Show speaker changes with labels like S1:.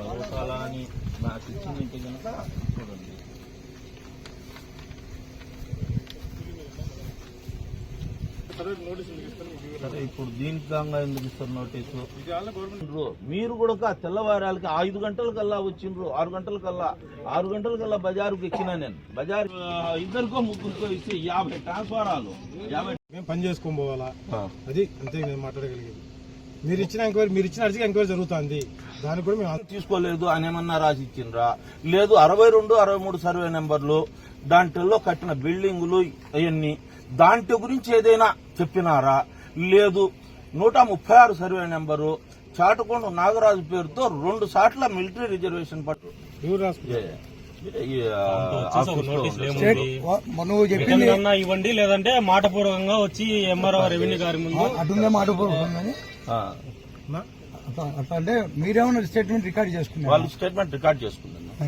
S1: అని నాకు ఇచ్చిందంటే కనుక చూడండి. సరే ఇప్పుడు దీనికి కాగా ఎందుకు ఇస్తారు నోటీసు. మీరు కూడా తెల్లవారాలకి ఐదు గంటల కల్లా వచ్చిండ్రు ఆరు గంటల కల్లా. ఆరు గంటల కల్లా బజారుకు ఎక్కినా నేను. బజార్ ఇద్దరికో ముగ్గురికో ఇచ్చి యాభై ట్రాన్స్ఫారాలు. యాభై
S2: మేము పని చేసుకొని పోవాలా?
S1: ఆ.
S2: అది అంతే నేను మాట్లాడగలిగేది. మీరు ఇచ్చిన ఎంక్వైరీ మీరు ఇచ్చిన అర్జీకి ఎంక్వైరీ జరుగుతుంది. దానికి కూడా మేము
S1: తీసుకోలేదు అని ఏమన్నా రాసి ఇచ్చిండ్రా? లేదు అరవై రెండు అరవై మూడు సర్వే నెంబర్లు దాంట్లో కట్టిన బిల్డింగులు అవన్నీ దాంట్లో గురించి ఏదైనా చెప్పినారా? లేదు నూట ముప్పై ఆరు సర్వే నెంబరు చాటుకొండ నాగరాజు పేరుతో రెండు సార్ల మిలిటరీ రిజర్వేషన్ పట్టు
S2: ఎవరు
S3: నువ్వు చెప్పింది
S4: అన్నా ఇవ్వండి లేదంటే మాట పూర్వకంగా వచ్చి ఎంఆర్ఓ రెవెన్యూ గారి ముందు
S3: అటుందే మాట పూర్వకం కానీ
S1: ఆ,
S2: నా?
S3: అట్లా అంటే మీరేమన్నా స్టేట్మెంట్ రికార్డ్ చేసుకున్నారు
S1: వాళ్ళు స్టేట్మెంట్ రికార్డ్. ఆ.